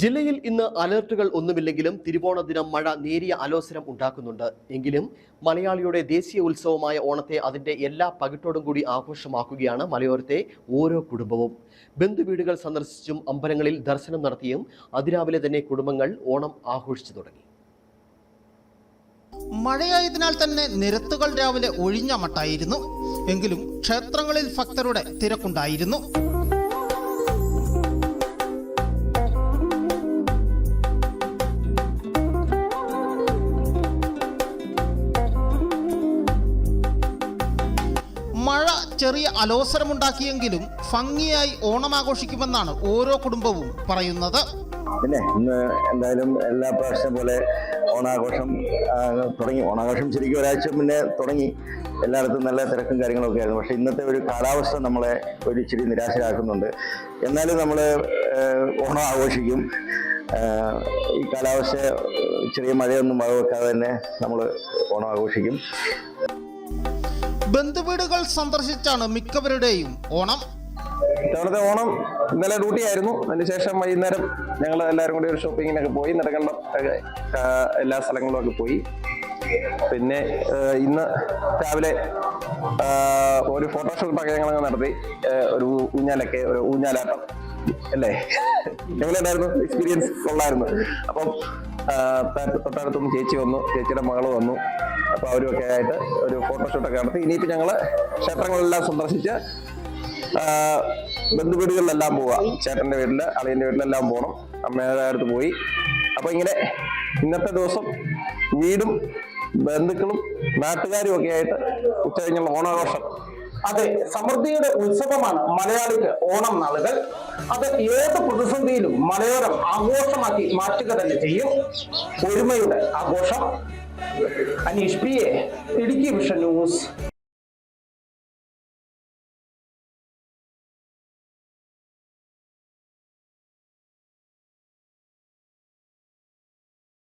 ജില്ലയിൽ ഇന്ന് അലർട്ടുകൾ ഒന്നുമില്ലെങ്കിലും തിരുവോണ ദിനം മഴ നേരിയ അലോസരം ഉണ്ടാക്കുന്നുണ്ട്. എങ്കിലും മലയാളിയുടെ ദേശീയ ഉത്സവമായ ഓണത്തെ അതിന്റെ എല്ലാ പകിട്ടോടും കൂടി ആഘോഷമാക്കുകയാണ് മലയോരത്തെ ഓരോ കുടുംബവും. ബന്ധുവീടുകൾ സന്ദർശിച്ചും അമ്പലങ്ങളിൽ ദർശനം നടത്തിയും അതിരാവിലെ തന്നെ കുടുംബങ്ങൾ ഓണം ആഘോഷിച്ചു തുടങ്ങി. മഴയായതിനാൽ തന്നെ നിരത്തുകൾ രാവിലെ ഒഴിഞ്ഞ മട്ടായിരുന്നു എങ്കിലും ക്ഷേത്രങ്ങളിൽ ഭക്തരുടെ തിരക്കുണ്ടായിരുന്നു. മഴ ചെറിയ അലോസരമുണ്ടാക്കിയെങ്കിലും ഭംഗിയായി ഓണം ആഘോഷിക്കുമെന്നാണ് ഓരോ കുടുംബവും പറയുന്നത്. പിന്നെ ഇന്ന് എന്തായാലും എല്ലാ പ്രാവശ്യം പോലെ ഓണാഘോഷം തുടങ്ങി. ഓണാഘോഷം ശരിക്കും ഒരാഴ്ച മുന്നേ തുടങ്ങി. എല്ലായിടത്തും നല്ല തിരക്കും കാര്യങ്ങളൊക്കെ ആയിരുന്നു. പക്ഷേ ഇന്നത്തെ ഒരു കാലാവസ്ഥ നമ്മളെ ഒരു ഇച്ചിരി നിരാശരാക്കുന്നുണ്ട്. എന്നാലും നമ്മൾ ഓണം ആഘോഷിക്കും. ഈ കാലാവസ്ഥ ചെറിയ മഴയൊന്നും മഴ വെക്കാതെ തന്നെ നമ്മൾ ഓണം ആഘോഷിക്കും. ബന്ധുവീടുകൾ സന്ദർശിച്ചാണ് മിക്കവരുടെയും ഓണം. ഇത്തവണത്തെ ഓണം ഇന്നലെ ഡ്യൂട്ടി ആയിരുന്നു അതിനുശേഷം വൈകുന്നേരം ഞങ്ങൾ എല്ലാവരും കൂടി ഒരു ഷോപ്പിങ്ങിനൊക്കെ പോയി. നെടുങ്കണ്ടം എല്ലാ സ്ഥലങ്ങളും ഒക്കെ പോയി. പിന്നെ ഇന്ന് രാവിലെ ഒരു ഫോട്ടോഷൂട്ടൊക്കെ ഞങ്ങൾ നടത്തി. ഒരു ഊഞ്ഞാലൊക്കെ ഒരു ഊഞ്ഞാലാട്ടം. അല്ലേ? എങ്ങനെയുണ്ടായിരുന്നു എക്സ്പീരിയൻസ് കൊള്ളായിരുന്നു. അപ്പം തൊട്ടടുത്തും ചേച്ചി വന്നു. ചേച്ചിയുടെ മകൾ വന്നു. അപ്പൊ അവരുമൊക്കെ ആയിട്ട് ഒരു ഫോട്ടോഷൂട്ടൊക്കെ നടത്തി. ഇനിയിപ്പോ ഞങ്ങൾ ക്ഷേത്രങ്ങളെല്ലാം സന്ദർശിച്ച് ബന്ധുവീടുകളിലെല്ലാം പോവാ. ചേട്ടന്റെ വീട്ടിൽ അളിയന്റെ വീട്ടിലെല്ലാം പോകണം അമ്മയുടെ അടുത്ത് പോയി. അപ്പൊ ഇങ്ങനെ ഇന്നത്തെ ദിവസം വീടും ബന്ധുക്കളും നാട്ടുകാരും ഒക്കെ ആയിട്ട് ഉച്ച കഴിഞ്ഞുള്ള ഓണാഘോഷം. അതെ സമൃദ്ധിയുടെ ഉത്സവമാണ് മലയാളിക്ക് ഓണം നാളുകൾ. അത് ഏത് പ്രതിസന്ധിയിലും മലയോരം ആഘോഷമാക്കി മാറ്റുക തന്നെ ചെയ്യും. ഒരുമയുടെ ആഘോഷം. Aneesh P A Idukki vision news.